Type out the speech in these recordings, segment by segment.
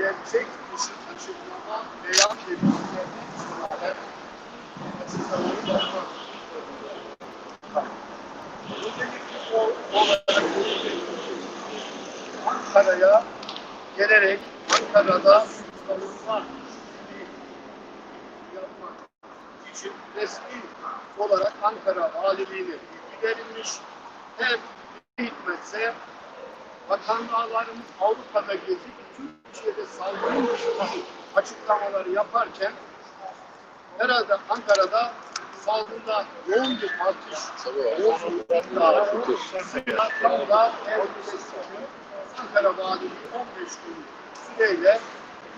gerçek dışı açıklama beyan edildiklerine istinaden açıklamaları yapmak Öncelikle o olarak Ankara'ya gelerek Ankara'da savunma yapmak için resmi olarak Ankara Valiliğine bilgi verilmiş. Ne hikmetse bakanlarımız Avrupa'da gezip Türkiye'de saldırı açıklamaları yaparken herhalde Ankara'da salgında yoğun bir artış, yoğun bir tam da Ankara Valiliği 15 gün süreyle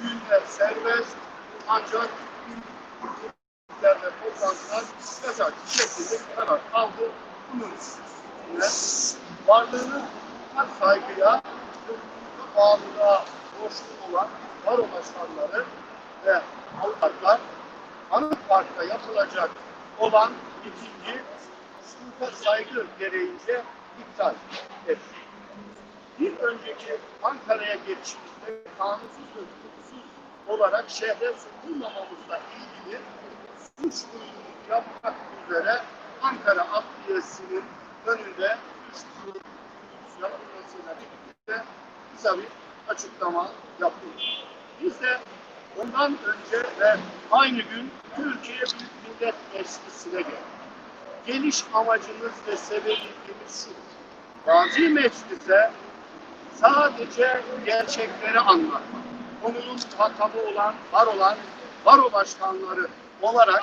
düğünler serbest ancak günlerde toplantılar yasak bir şekilde karar aldı. Bunun üstüne varlığını saygıya bağlılığa borçlu olan baro başkanları ve avukatlar Anıt yapılacak olan mitingi sınıfa saygı gereğince iptal etti. Bir önceki Ankara'ya geçişimizde kanunsuz ve hukuksuz olarak şehre sokulmamamızla ilgili suç duyuruluk yapmak üzere Ankara Adliyesi'nin önünde üç grup yapılmasıyla birlikte bir açıklama yaptık. Biz de ondan önce ve aynı gün Türkiye Büyük Millet Meclisi'ne geldik. Geliş amacımız ve sebebimiz şu. Gazi Meclis'e sadece gerçekleri anlatmak. Konunun muhatabı olan, var olan baro başkanları olarak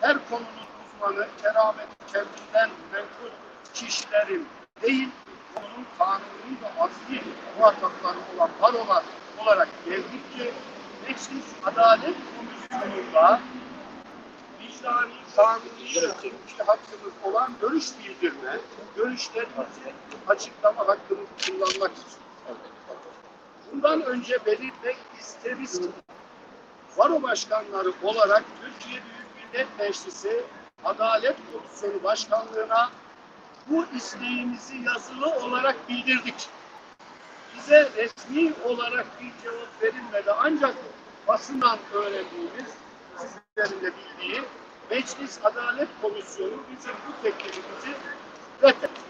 her konunun uzmanı, keramet, kendinden menkul kişilerin değil, konunun kanuni ve asli muhatapları olan barolar olarak geldik ki Meclis Adalet Komisyonu'nda vicdani, kanuni hukuki hakkımız olan görüş bildirme, görüşlerimizi açıklama hakkımızı kullanmak için. Bundan önce belirtmek isteriz ki, Baro başkanları olarak Türkiye Büyük Millet Meclisi Adalet Komisyonu Başkanlığı'na bu isteğimizi yazılı olarak bildirdik. Bize resmi olarak bir cevap verilmedi ancak basından öğrendiğimiz, sizlerin de bildiği Meclis Adalet Komisyonu bizim bu teklifimizi reddetti.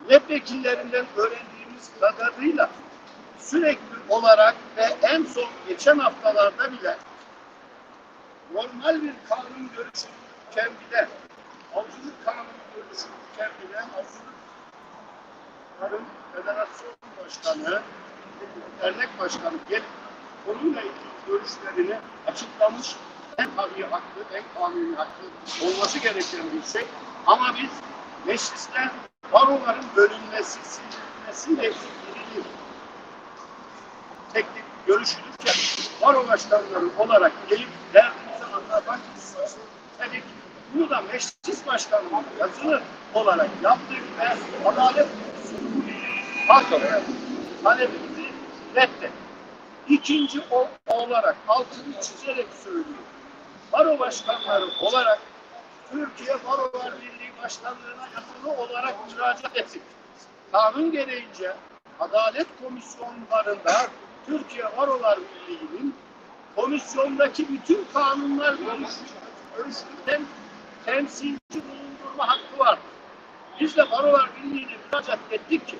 Milletvekillerinden öğrendiğimiz kadarıyla sürekli olarak ve en son geçen haftalarda bile normal bir kanun görüşülürken bile avcılık kanunu görüşülürken bile avcılık Federasyon Başkanı dernek başkanı gelip konuyla ilgili görüşlerini açıklamış en tabii haklı, en kanuni haklı olması gereken bir şey. Ama biz mecliste baroların bölünmesi, silinmesiyle ilgili teklif görüşülürken baro başkanları olarak gelip derdimizi anlatmak istiyoruz. Dedik bunu da meclis başkanı yazılı olarak yaptık ve adalet Komisyonu talebimizi reddetti. İkinci o, olarak altını çizerek söylüyorum. Baro başkanları olarak Türkiye Barolar Birliği Başkanlığı'na yazılı olarak müracaat ettik. Kanun gereğince Adalet Komisyonlarında Türkiye Barolar Birliği'nin komisyondaki bütün kanunlar görüşürken temsilci bulundurma hakkı var. Biz de Barolar Birliği'ne müracaat ettik ki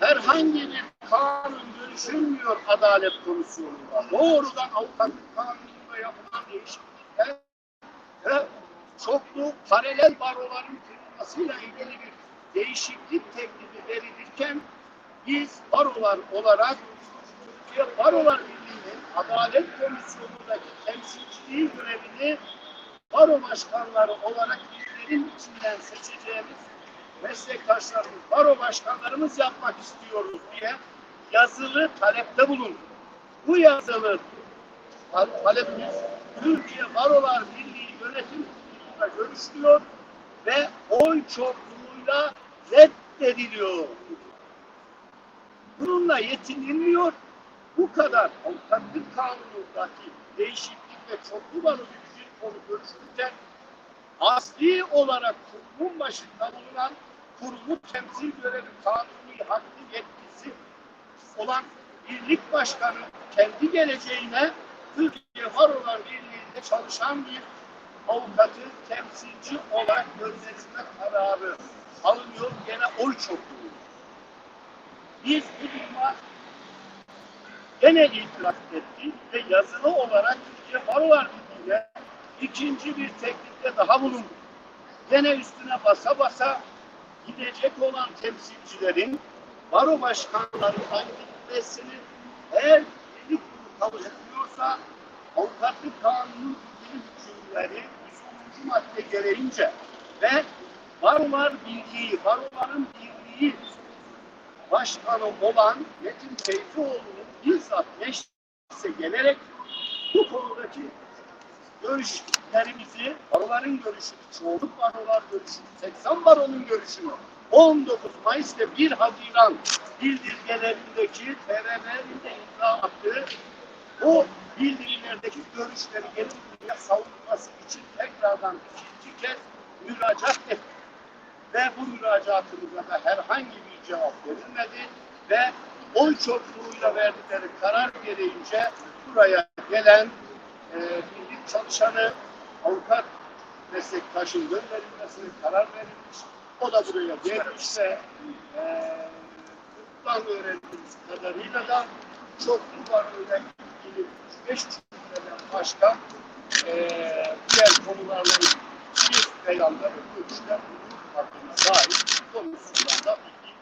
herhangi bir kanun görüşülmüyor Adalet Komisyonu'nda. Doğrudan avukatlık kanununda yapılan değişiklikler ve çoklu paralel baroların kurulmasıyla ilgili bir değişiklik teklifi verilirken biz barolar olarak Türkiye Barolar Birliği'nin Adalet Komisyonu'ndaki temsilciliği görevini baro başkanları olarak bizlerin içinden seçeceğimiz meslektaşlarımız, baro başkanlarımız yapmak istiyoruz diye yazılı talepte bulunduk. Bu yazılı talepimiz Türkiye Barolar Birliği Yönetim Kurulu'nda görüşülüyor ve oy çokluğuyla reddediliyor. Bununla yetinilmiyor bu kadar avukatlık kanunundaki değişiklik ve çoklu bir konu görüşülürken asli olarak kurumun başında bulunan kurumu temsil görevi kanuni hakkı yetkisi olan birlik başkanı kendi geleceğine Türkiye Barolar Birliği'nde çalışan bir avukatı temsilci olarak gönderilme kararı alınıyor gene oy çokluğu. Biz bu duruma gene itiraz ettik ve yazılı olarak Türkiye Barolar Birliği'ne ikinci bir teklifte daha bulunduk. Gene üstüne basa basa gidecek olan temsilcilerin baro başkanlarından gitmesini eğer birlik bunu kabul etmiyorsa avukatlık kanunu ilgili hükümleri 110. madde gereğince ve barolar birliği, baroların birliği başkanı olan Metin Teyfioğlu'nun bizzat meclise gelerek bu konudaki görüşlerimizi, baroların görüşünü, çoğunluk barolar görüşünü, 80 baronun görüşünü 19 Mayıs ve 1 Haziran bildirgelerindeki TRM'nin de imza attığı bu bildirilerdeki görüşleri gelip buraya savunması için tekrardan ikinci kez müracaat ettik. Ve bu müracaatımıza da herhangi bir cevap verilmedi ve oy çokluğuyla verdikleri karar gereğince buraya gelen e, çalışanı avukat meslektaşın gönderilmesine karar verilmiş. O da buraya gelmiş ve e, hukuktan öğrendiğimiz kadarıyla da çoklu varlığıyla ilgili 5 cümleden başka e, diğer konularla ilgili beyanda ve görüşler hukuk hakkına dair konusunda da bilgi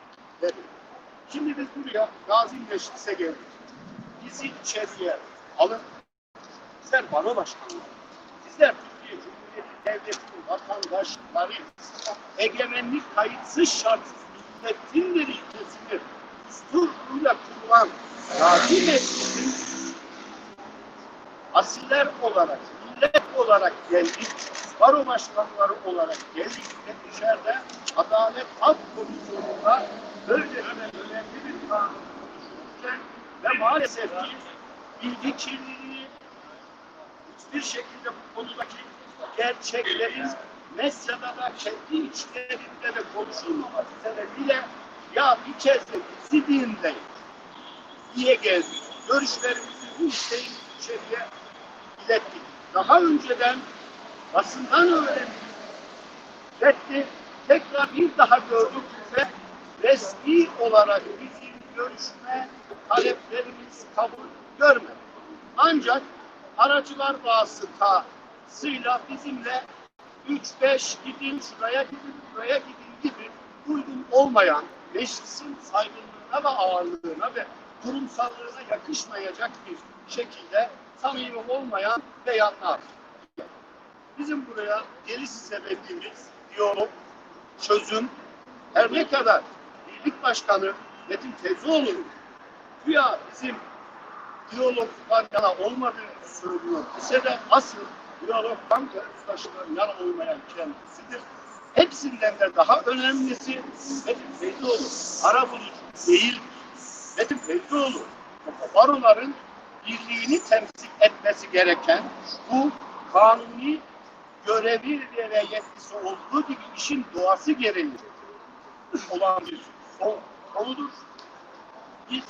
verildi. Şimdi biz buraya Gazi Meclis'e geldik. Bizi içeriye alın. Sizler bana başkanlar. Sizler Türkiye Cumhuriyeti Devleti'nin vatandaşları egemenlik kayıtsız şartsız milletindir ilkesidir. Düsturuyla kurulan Gazi Meclis'in asiller olarak, millet olarak geldik, baro başkanları olarak geldik ve içeride Adalet Halk Komisyonu'nda böylesine önemli bir kanun konuşulurken ve maalesef ki bilgi kirliliği hiçbir şekilde bu konudaki gerçeklerin medyada da kendi içlerinde de konuşulmaması sebebiyle ya bir kez de bizi dinleyin diye geldik. Görüşlerimizi bu isteğin içeriye ilettik. Daha önceden basından öğrendik. Reddi tekrar bir daha gördük ve resmi olarak bizim görüşme taleplerimiz kabul görmedi. Ancak aracılar vasıtasıyla bizimle 3-5 gidin şuraya gidin buraya gidin gibi uygun olmayan meclisin saygınlığına ve ağırlığına ve kurumsallığına yakışmayacak bir şekilde samimi olmayan beyanlar. Bizim buraya geliş sebebimiz diyalog, çözüm, her ne kadar birlik başkanı Metin Tezioğlu'nun güya bizim diyalogdan yana olmadığını söylüyor. Ise de asıl diyalogdan taşınan yana olmayan kendisidir. Hepsinden de daha önemlisi Metin Feyzioğlu ara bulucu değil. Metin Feyzioğlu baroların birliğini temsil etmesi gereken bu kanuni görevi ve yetkisi olduğu gibi işin doğası gereği olan bir konudur. Biz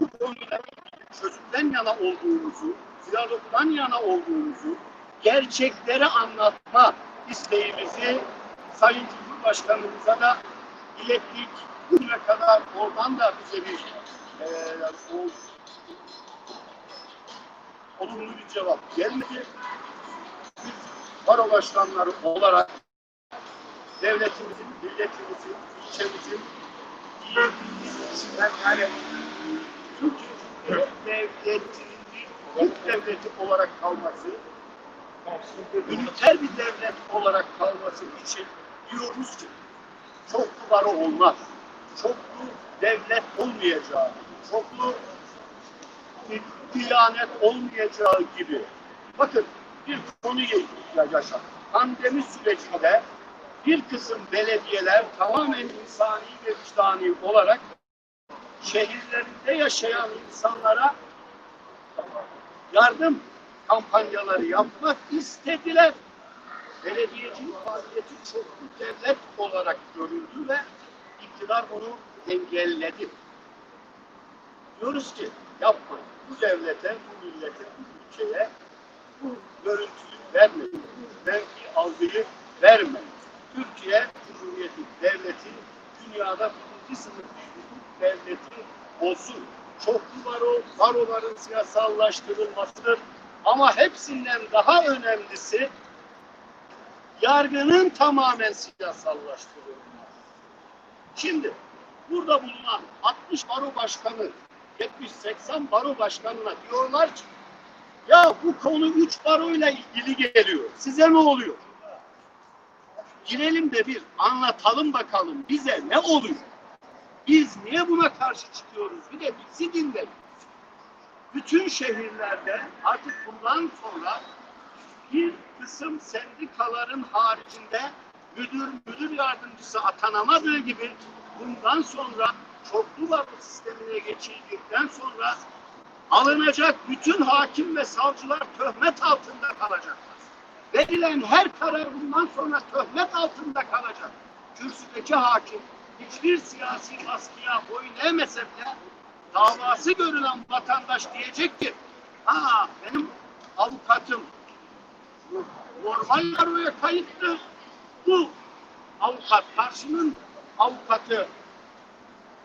bu konuyla çözümden yana olduğumuzu, diyalogdan yana olduğumuzu, gerçekleri anlatma isteğimizi Sayın Cumhurbaşkanımıza da ilettik. Bugüne kadar oradan da bize bir e, o, olumlu bir cevap gelmedi. Biz baro başkanları olarak devletimizin, milletimizin, ilçemizin iyi bildiğinden yani Türkiye devletinin bir Türk devleti olarak kalması, üniter bir devlet olarak kalması için diyoruz ki çoklu baro olmaz. Çoklu devlet olmayacağı, çoklu diyanet olmayacağı gibi. Bakın bir konuyu yaşadık. Pandemi sürecinde bir kısım belediyeler tamamen insani ve vicdani olarak şehirlerinde yaşayan insanlara yardım kampanyaları yapmak istediler. Belediyecilik faaliyeti çoklu devlet olarak görüldü ve iktidar bunu engelledi. Diyoruz ki yapmayın. Bu devlete, bu millete, bu ülkeye bu görüntüyü vermeyin. Belki algıyı vermeyin. Türkiye Cumhuriyeti Devleti dünyada birinci sınıf devleti olsun. Çoklu baro, baroların siyasallaştırılmasıdır. Ama hepsinden daha önemlisi yargının tamamen siyasallaştırılması. Şimdi burada bulunan 60 baro başkanı, 70-80 baro başkanına diyorlar ki ya bu konu 3 baroyla ilgili geliyor. Size ne oluyor? Girelim de bir anlatalım bakalım bize ne oluyor? Biz niye buna karşı çıkıyoruz? Bir de bizi dinleyin. Bütün şehirlerde artık bundan sonra bir kısım sendikaların haricinde müdür, müdür yardımcısı atanamadığı gibi bundan sonra çoklu baro sistemine geçildikten sonra alınacak bütün hakim ve savcılar töhmet altında kalacaklar. Verilen her karar bundan sonra töhmet altında kalacak. Kürsüdeki hakim hiçbir siyasi baskıya boyun eğmese bile davası görülen vatandaş diyecek ki ha benim avukatım normal baroya kayıtlı bu avukat karşının avukatı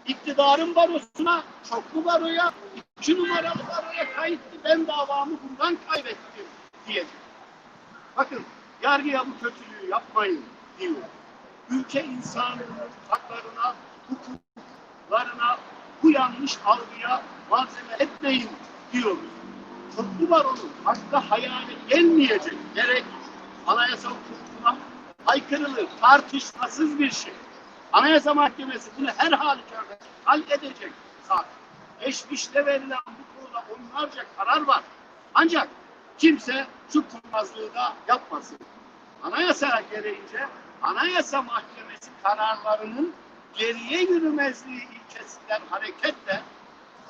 iktidarın barosuna çoklu baroya iki numaralı baroya kayıtlı ben davamı bundan kaybettim diyecek. Bakın yargıya bu kötülüğü yapmayın diyor. Ülke insanının haklarına, hukuklarına bu yanlış algıya malzeme etmeyin diyoruz. Çoklu baronun hakka hayale gelmeyecek gerek anayasa hukukuna aykırılığı tartışmasız bir şey. Anayasa Mahkemesi bunu her halükarda hal edecek zaten. Geçmişte verilen bu konuda onlarca karar var. Ancak kimse şu kurnazlığı da yapmasın. Anayasa gereğince Anayasa Mahkemesi kararlarının geriye yürümezliği ilkesinden hareketle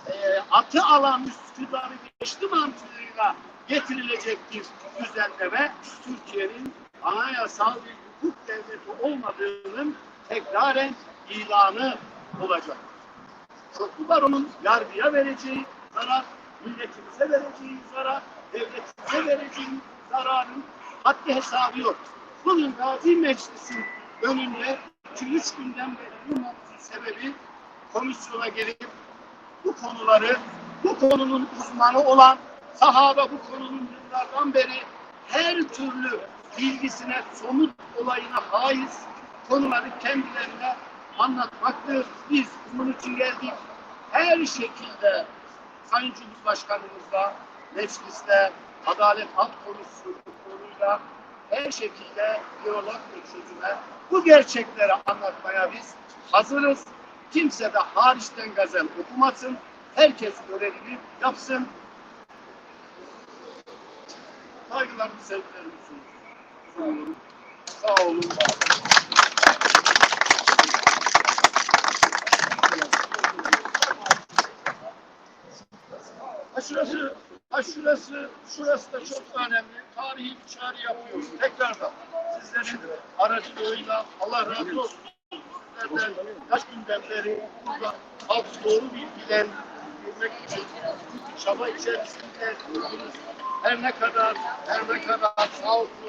e, atı alan Üsküdar'ı geçti mantığıyla getirilecek bir düzenleme Türkiye'nin anayasal bir hukuk devleti olmadığının tekraren ilanı olacak. Çoklu baronun yargıya vereceği zarar, milletimize vereceği zarar, devletimize vereceği zararın haddi hesabı yok. Bugün Gazi Meclis'in önünde 2-3 günden beri mevzu sebebi komisyona gelip bu konuları, bu konunun uzmanı olan sahabe bu konunun yıllardan beri her türlü bilgisine, somut olayına haiz konuları kendilerine anlatmaktır. Biz bunun için geldik. Her şekilde Sayın Cumhurbaşkanımızla, mecliste, Adalet Alt Komisyonu konuyla her şekilde diyalog ve çözüme bu gerçekleri anlatmaya biz hazırız. Kimse de hariçten gazel okumasın. Herkes görevini yapsın. Saygılarımı, sevgilerimi sunuyorum. Sağ olun. Sağ olun. Ha şurası, ha şurası, şurası da çok önemli. Tarihi bir çağrı yapıyoruz. Tekrardan sizlerin aracılığıyla Allah razı olsun. Kaç günden beri burada halk doğru bir bilen bilmek için çaba içerisinde her ne kadar, her ne kadar sağlıklı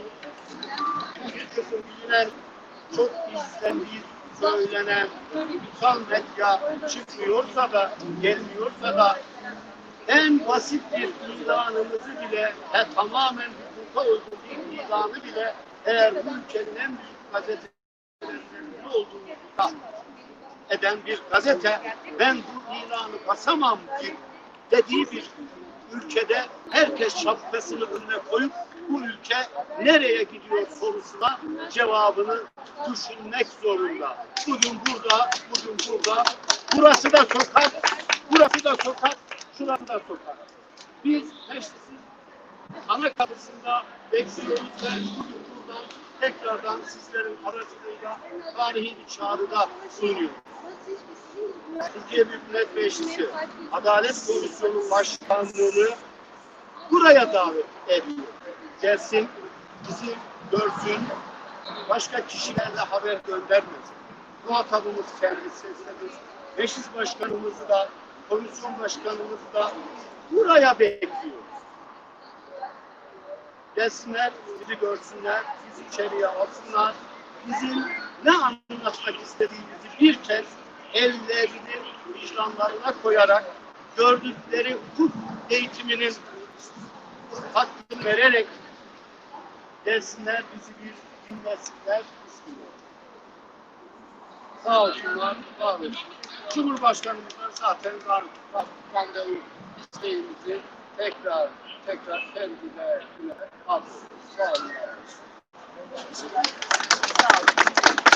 bir kısım bilinen, çok izlendiği söylenen kutsal medya çıkmıyorsa da, gelmiyorsa da en basit bir ilanımızı bile ve tamamen hukuka uygun bir ilanı bile eğer bu ülkenin en büyük gazetelerinden olduğunu eden bir gazete ben bu ilanı basamam ki dediği bir ülkede herkes şapkasını önüne koyup bu ülke nereye gidiyor sorusuna cevabını düşünmek zorunda. Bugün burada, bugün burada, burası da sokak, burası da sokak, şurası da sokak. Biz meclisin ana kapısında bekliyoruz ve buradan tekrardan sizlerin aracılığıyla tarihi bir çağrıda bulunuyoruz. Türkiye Büyük Millet Meclisi Adalet Komisyonu Başkanlığı'nı buraya davet ediyor. Gelsin, bizi görsün, başka kişilerle haber göndermesin. Muhatabımız kendisiniz. Meclis başkanımızı da, komisyon başkanımızı da buraya bekliyoruz. Gelsinler, bizi görsünler, bizi içeriye alsınlar. Bizim ne anlatmak istediğimizi bir kez ellerini vicdanlarına koyarak gördükleri hukuk eğitiminin hakkını vererek gelsinler bizi bir dinlesinler istiyor. Sağ olsunlar, var olsun. Cumhurbaşkanımızdan zaten var randevu isteğimizi tekrar tekrar kendine alıyoruz. Sağ olun. Sağ olun.